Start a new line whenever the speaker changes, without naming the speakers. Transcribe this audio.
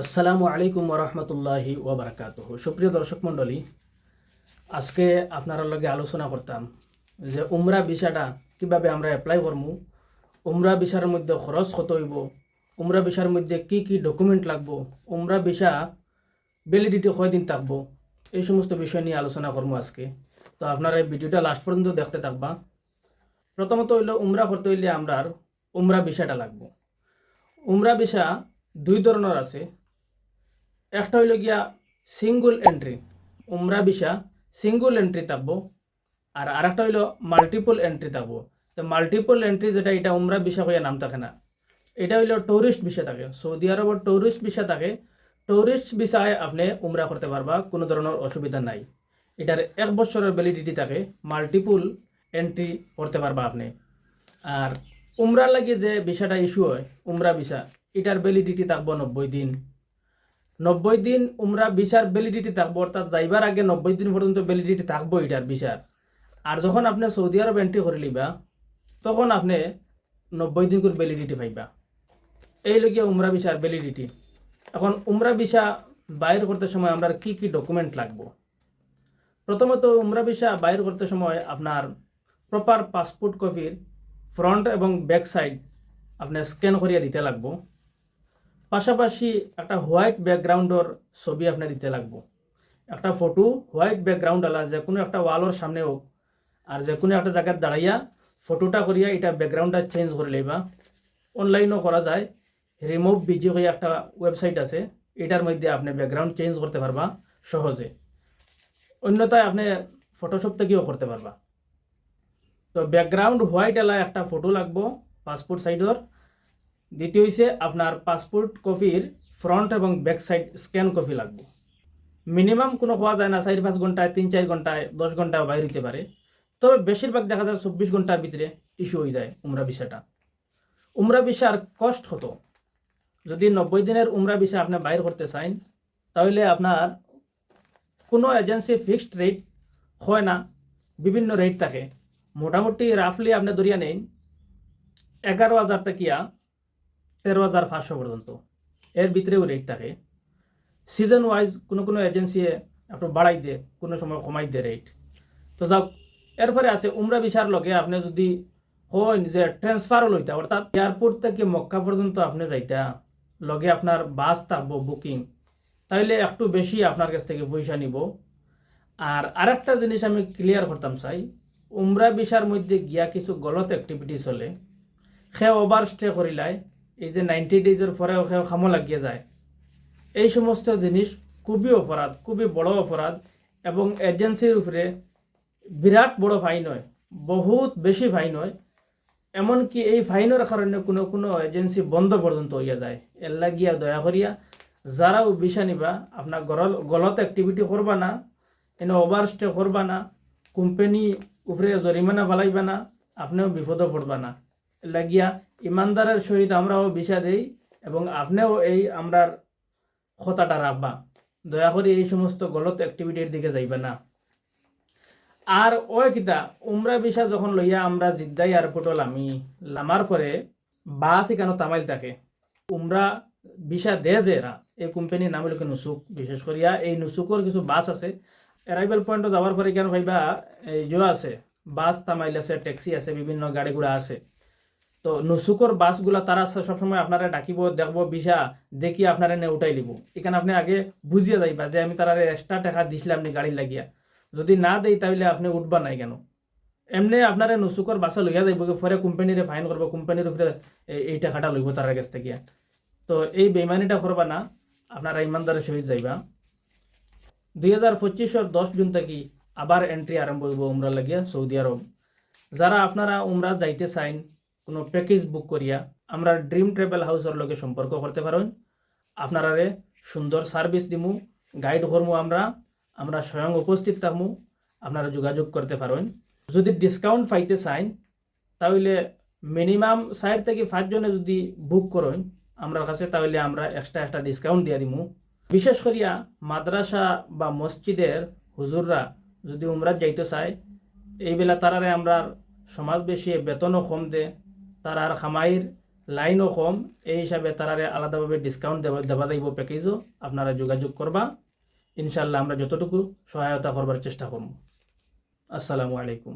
আসসালামু আলাইকুম ওরহমতুল্লাহি ওবরাকাত সুপ্রিয় দর্শক মণ্ডলী, আজকে আপনার লগে আলোচনা করতাম যে উমরা ভিসাটা কীভাবে আমরা অ্যাপ্লাই করমু, উমরা ভিসার মধ্যে খরচ কত হইব, উমরা ভিসার মধ্যে কি কি ডকুমেন্ট লাগবো, উমরা ভিসা ভ্যালিডিটি কয়দিন থাকব, এই সমস্ত বিষয় নিয়ে আলোচনা করব আজকে। তো আপনারা এই ভিডিওটা লাস্ট পর্যন্ত দেখতে থাকবা। প্রথমত হইল উমরা করতে হইলে আমরার উমরা ভিসাটা লাগবো। উমরা ভিসা দুই ধরনের আছে। একটা হইল গিয়া সিঙ্গুল এন্ট্রি উমরা ভিসা সিঙ্গুল এন্ট্রি থাকব। আর আরেকটা হইল মাল্টিপল এন্ট্রি থাকব। তো মাল্টিপল এন্ট্রি যেটা, এটা উমরা ভিসা হইয়া নাম থাকে না। এটা হইল টুরিস্ট ভিসা থাকে। সৌদি আরবের টুরিস্ট ভিসা থাকে। টুরিস্ট ভিসায় আপনি উমরা করতে পারবা, কোনো ধরনের অসুবিধা নাই। এটার এক বছরের ভ্যালিডিটি থাকে। মাল্টিপল এন্ট্রি করতে পারবা আপনি। আর উমরার লাগে যে ভিসাটা ইস্যু হয়, উমরা ভিসা এটার ভ্যালিডিটি থাকব নব্বই দিন। নব্বই দিন উমরা ভিসার ভ্যালিডিটি থাকব, অর্থাৎ যাইবার আগে নব্বই দিন পর্যন্ত ভ্যালিডিটি থাকব এটার ভিসার আর যখন আপনি সৌদি আরব এন্ট্রি করে লিবা তখন আপনি নব্বই দিন করে ভ্যালিডিটি পাইবা। এই লগে উমরা ভিসার ভ্যালিডিটি এখন উমরা ভিসা বাইর করতে সময় আমরা কি কি ডকুমেন্ট লাগবো? প্রথমত উমরা ভিসা বাইর করতে সময় আপনার প্রপার পাসপোর্ট কপির ফ্রন্ট এবং ব্যাক সাইড আপনি স্ক্যান করিয়া দিতে লাগবো। পাশাপাশি একটা হোয়াইট ব্যাকগ্রাউন্ডর ছবি আপনার দিতে লাগবো। একটা ফটো, হোয়াইট ব্যাকগ্রাউন্ড আলা, যে কোনো একটা ওয়ালের সামনে হোক, আর যে কোনো একটা জায়গায় দাঁড়াইয়া ফটোটা করিয়া এটা ব্যাকগ্রাউন্ডটা চেঞ্জ করে লইবা। অনলাইনও করা যায় রিমুভ বিজি হয়ে একটা ওয়েবসাইট আছে, এটার মধ্যে আপনি ব্যাকগ্রাউন্ড চেঞ্জ করতে পারবা সহজে। অন্যথায় আপনি ফটোশপ থেকেও করতে পারবা। তো ব্যাকগ্রাউন্ড হোয়াইট এলা একটা ফটো লাগবো পাসপোর্ট সাইজর দ্বিতীয় হইছে আপনার পাসপোর্ট কপির ফ্রন্ট এবং ব্যাক সাইড স্ক্যান কপি লাগবে। মিনিমাম কোনো হওয়া যায় না, চার পাঁচ ঘন্টায়, তিন চার ঘন্টায়, দশ ঘন্টায় বাইর হইতে পারে। তবে বেশিরভাগ দেখা যায় চব্বিশ ঘণ্টার ভিতরে ইস্যু হয়ে যায় উমরা ভিসাটা উমরা ভিসার কষ্ট হতো যদি নব্বই দিনের উমরা ভিসা আপনি বাইর করতে চান, তাহলে আপনার কোনো এজেন্সি ফিক্সড রেট হয় না, বিভিন্ন রেট থাকে। মোটামুটি রাফলি আপনি ধরিয়া নেন, এগারো হাজার টাকিয়া তেরো হাজার পাঁচশো পর্যন্ত। এর ভিতরেও রেট থাকে। সিজন ওয়াইজ কোনো কোনো এজেন্সি একটু বাড়াই দেয়, কোনো সময় কমাই দেয় রেট তো যাক, এরপরে আছে উমরা ভিসার লগে আপনি যদি হয় যে ট্রান্সফারও লইতা, অর্থাৎ এয়ারপোর্ট থেকে মক্কা পর্যন্ত আপনি যাইতা, লগে আপনার বাস থাকব বুকিং তাইলে একটু বেশি আপনার কাছ থেকে পয়সা নিব। আর আরেকটা জিনিস আমি ক্লিয়ার করতাম, চাই, উমরা ভিসার মধ্যে গিয়া কিছু গলত অ্যাক্টিভিটি চলে সে ওভার স্টে করিলাই এই যে নাইনটি ডেজের পরেও সে খামো লাগিয়ে যায়। এই সমস্ত জিনিস খুবই অপরাধ, খুবই বড় অপরাধ এবং এজেন্সির উপরে বিরাট বড় ফাইন হয়, বহুত বেশি ফাইন হয়। এমনকি এই ফাইনের কারণে কোনো কোনো এজেন্সি বন্ধ পর্যন্ত হইয়া যায়। এর লাগিয়া দয়া করিয়া যারাও বিষা নিবা আপনার গরল গলত অ্যাক্টিভিটি করবা না, এনে ওভার স্টে করবা না কোম্পানি উপরে জরিমানা ফালাইবা না, আপনিও বিপদে পড়বা না। লাগিয়া ইমানদারের সহিত আমরাও বিষা দেই এবং আপনিও এই আমরার কথাটা রাখবা দয়া করে এই সমস্ত গলত অ্যাক্টিভিটির দিকে যাইবা না। আর ওই কিতা, উমরা বিষা যখন লইয়া আমরা জিদ্দাই এয়ারপোর্টে লামি, লামার পরে বাস এখানে তামাইল থাকে? উমরা বিষা দে যে এরা। এই কোম্পানির নাম হলো নুসুক। বিশেষ করিয়া এই নুসুকর কিছু বাস আছে। এরাইভেল পয়েন্টে যাওয়ার পরে কেন ভাইবা এই জো আছে। বাস তামাইল আছে ট্যাক্সি আছে, বিভিন্ন গাড়ি ঘোড়া আছে। তো নুসুকর বাসগুলা তারা সবসময় আপনারা ডাকিব, দেখব, বিষা, দেখি আপনারা নে উঠাই লিব। এখানে আপনি আগে বুঝিয়ে যাইবা যে আমি তারা এক্সট্রা টাকা দিছিলাম আপনি গাড়ি লাগিয়া। যদি না দেই তাহলে আপনি উঠবা নাই কেন? এমনি আপনারা নুসুকর বাসা লইয়া যাইব পরে কোম্পানিরে ফাইন করব, কোম্পানির উপরে এই টাকাটা লইব তার কাছ থেকে। তো এই বেমানিটা করবা না, আপনারা ইমানদারের সহিত যাইবা। দুই হাজার পঁচিশের দশ জুন থেকে আবার এন্ট্রি আরম্ভ হইব উমরা লাগিয়া সৌদি আরব। যারা আপনারা উমরা যাইতে চাইন কোনো প্যাকেজ বুক করিয়া আমরা ড্রিম ট্রাভেল হাউসের লগে সম্পর্ক করতে পারেন আপনারারে সুন্দর সার্ভিস দিমু গাইড করমু আমরা আমরা স্বয়ং উপস্থিত থাকমু আপনারা যোগাযোগ করতে পারেন। যদি ডিসকাউন্ট পাইতে চাইন তাহলে মিনিমাম সাইড থেকে পাঁচজনে যদি বুক করেন আমার কাছে তাহলে আমরা এক্সট্রা একটা ডিসকাউন্ট দিয়ে দিমু। বিশেষ করিয়া মাদ্রাসা বা মসজিদের হুজুররা যদি উমরাত যাইতে চায়, এইবেলা তারারে আমরা সমাজ বেশি বেতনও কম দে তারার খামাইর লাইনও কম। এই হিসাবে তারারে আলাদাভাবে ডিসকাউন্ট দেওয়া দেওয়া যাইব প্যাকেজও আপনারা যোগাযোগ করবা। ইনশাল্লাহ আমরা যতটুকু সহায়তা করবার চেষ্টা করব। আসসালামু আলাইকুম।